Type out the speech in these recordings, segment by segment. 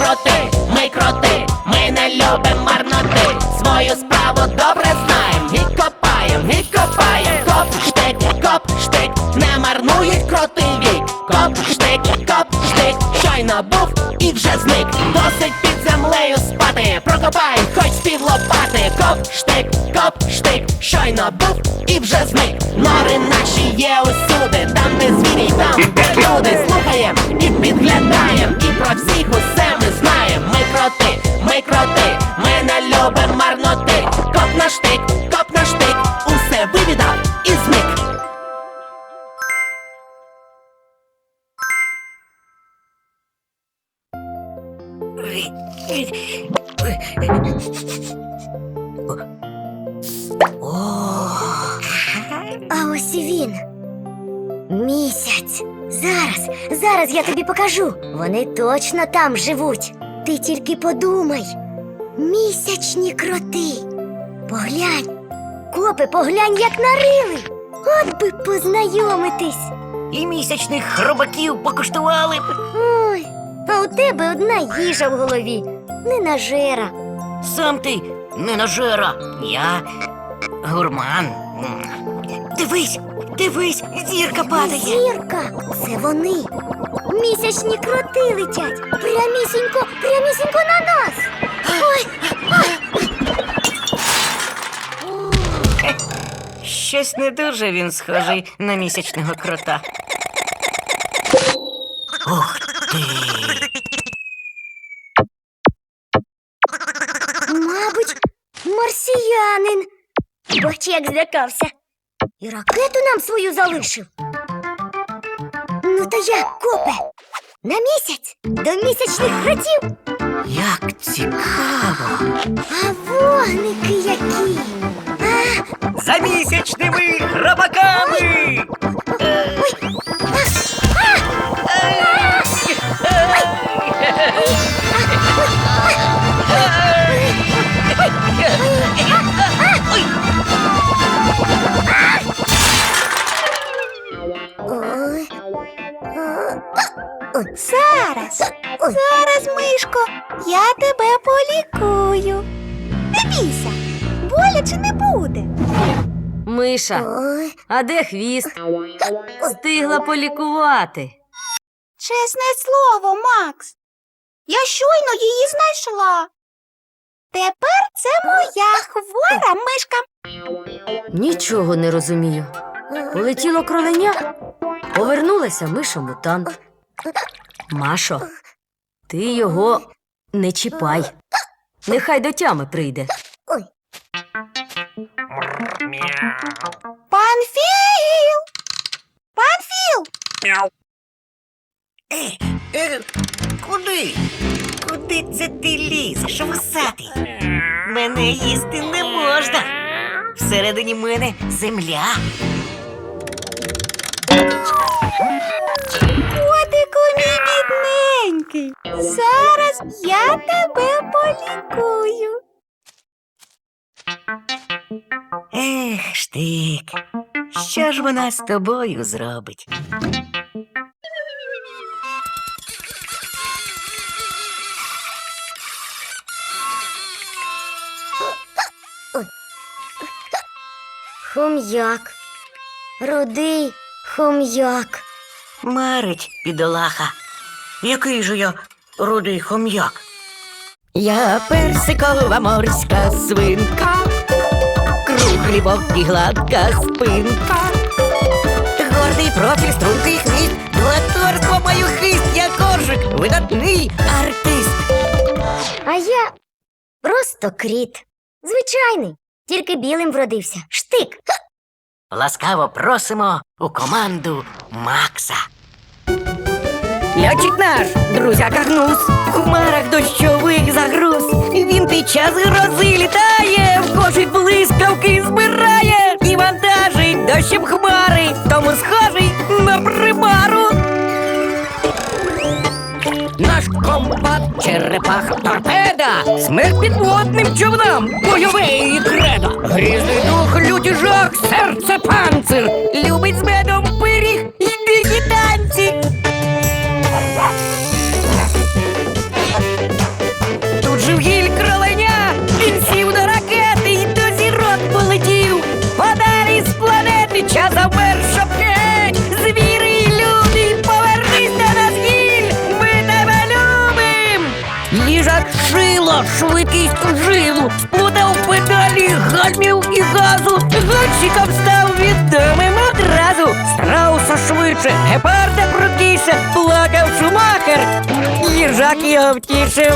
кроти, ми кроти, ми не любимо марноти. Свою справу добре знаєм, і копаєм, і копаєм. Коп, штик, коп, штик, не марнують кроти вік. Коп, штик, коп, штик, щойно був і вже зник. Досить під землею спати, прокопай, хоч пів лопати. Коп, штик, коп, штик, щойно був і вже зник. Нори наші є усюди, там де звірі, там де люди. Слухаєм і підглядаєм, і про всіх А ось і він. Місяць. Зараз, зараз я тобі покажу. Вони точно там живуть. Ти тільки подумай. Місячні кроти. Поглянь. Копи, поглянь, як нарили. От би познайомитись. І місячних хробаків покуштували б. Ой, а у тебе одна їжа в голові. Не нажера. Сам ти не нажера. Я гурман. М. Дивись, дивись, зірка падає. Зірка, це вони. Місячні кроти летять. Прямісінько, прямісінько на нас. Ой, Щось не дуже він схожий на місячного крота. Ух ти! мабуть, марсіянин. Бач, як злякався. І ракету нам свою залишив. Ну то як, копе? На місяць до місячних хатів. Як цікаво! А вогники які. А, За місячними хробаками! Зараз, зараз, мишко, я тебе полікую. Не бійся, боляче не буде. Миша, Ой, а де хвіст? Встигла полікувати. Чесне слово, Макс. Я щойно її знайшла. Тепер це моя хвора мишка. Нічого не розумію. Полетіло кроленя, повернулася миша мутант. Машо, ти його не чіпай. Нехай до тями прийде. ой. Панфіл! Панфіл! Е, е, куди? Куди це ти лізеш, вусатий? Мене їсти не можна. Всередині мене земля. Бідненький. Зараз я тебе полікую. Ех, штик. Що ж вона з тобою зробить? Хом'як. Рудий хом'як. Марить, бідолаха. Який же я рудий хом'як? Я персикова морська свинка, круглібок і гладка спинка. Гордий профіль, стрункий хвіст, дуаторство маю хист, я коржик, видатний артист. А я просто кріт. Звичайний, тільки білим вродився. Штик. Ласкаво просимо у команду Макса. Льотчик наш, друзяка гнус, в хмарах дощових загруз. Він під час грози літає, в кошик блискавки збирає і вантажить дощем хмари, тому схожий на примару. Наш комбат черепаха торпеда Смерть підводним човнам Бойове і кредо Грізний дух, люті жах, серце панцир Любить з медом пиріг час завмер, щоб геть, звіри і люди, повернись до нас гіль, ми тебе любим. Ліжак шило, швидкість жилу, спутав педалі, гальмів і газу, гонщиком став відомим одразу, страуса швидше, гепарда крутіше, плакав шумахер, їжак його втішив.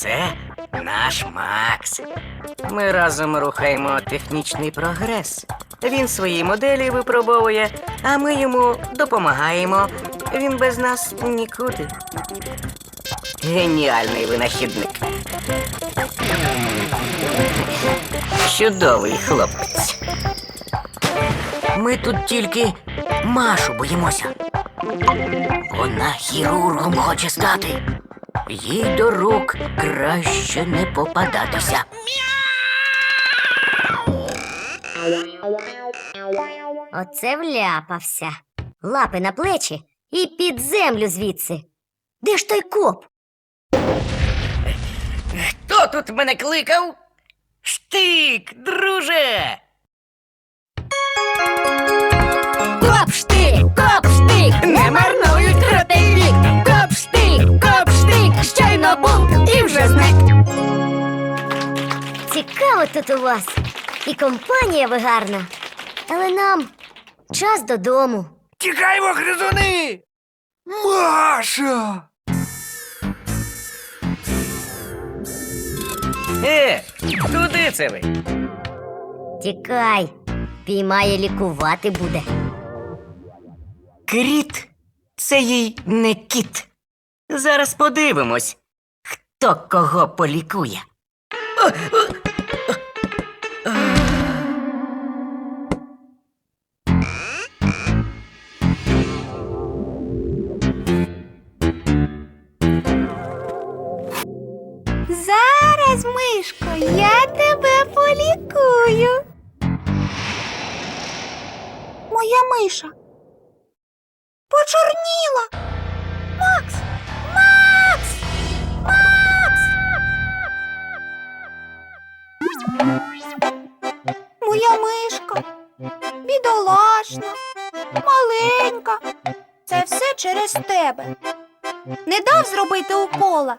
Це наш Макс. Ми разом рухаємо технічний прогрес. Він свої моделі випробовує, а ми йому допомагаємо. Він без нас нікуди. Геніальний винахідник. Чудовий хлопець. Ми тут тільки Машу боїмося. Вона хірургом хоче стати. Їй до рук краще не попадатися. Оце вляпався. Лапи на плечі і під землю звідси. Де ж той коп? Хто тут мене кликав? Штик, друже! Коп штик, коп штик, не марнують штик, і вже зник. Цікаво тут у вас. І компанія ви гарна. Але нам час додому. Тікаймо, гризуни! Маша! Е, куди це ви? Тікай, піймає лікувати буде. Кріт це їй не кіт. Зараз подивимось, хто кого полікує. Зараз, мишко, я тебе полікую. Моя миша. Почорніла. Моя мишка. Бідолашна, маленька. Це все через тебе. Не дав зробити укола.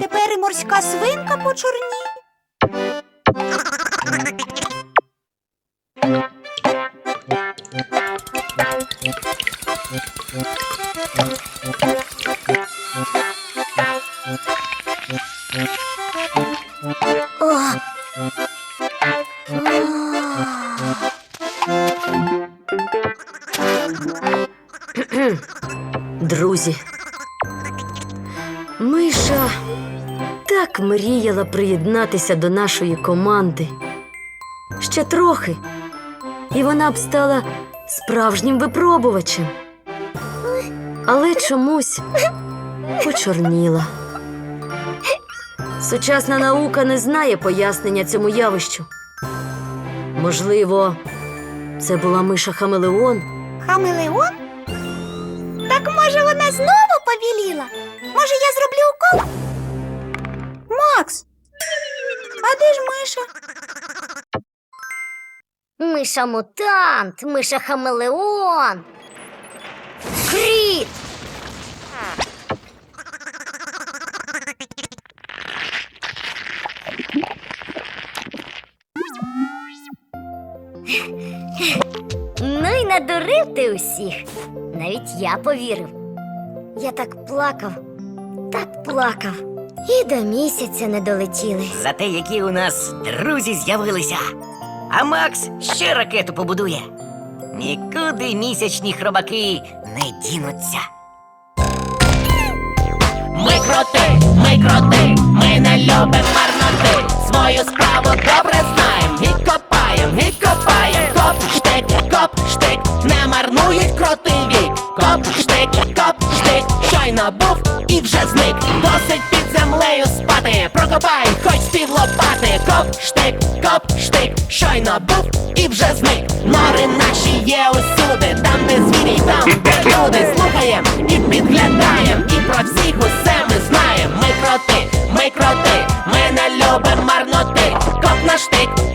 Тепер і морська свинка почорніє. О! Миша так мріяла приєднатися до нашої команди. Ще трохи, і вона б стала справжнім випробувачем. Але чомусь почорніла. Сучасна наука не знає пояснення цьому явищу. Можливо, це була миша Хамелеон. Хамелеон? Так може вона знову повіліла? Може, я зроблю укол? Макс! А де ж миша? Миша мутант, миша хамелеон. Кріт! Ну й надурив ти усіх. Навіть я повірив. Я так плакав, так плакав. І до місяця не долетіли. Зате які у нас друзі з'явилися. А Макс ще ракету побудує. Нікуди місячні хробаки не дінуться. Ми кроти, ми кроти, ми не любим марноти. Свою справу добре набув і вже зник. Досить під землею спати. Прокопай, хоч пів лопати. Коп штик, коп штик, щойно був і вже зник. Нори наші є усюди, там, де звірі, там, де люди слухаєм і підглядаєм, і про всіх усе ми знаємо. Ми кроти, ми кроти, ми не любимо марноти. Коп на штик.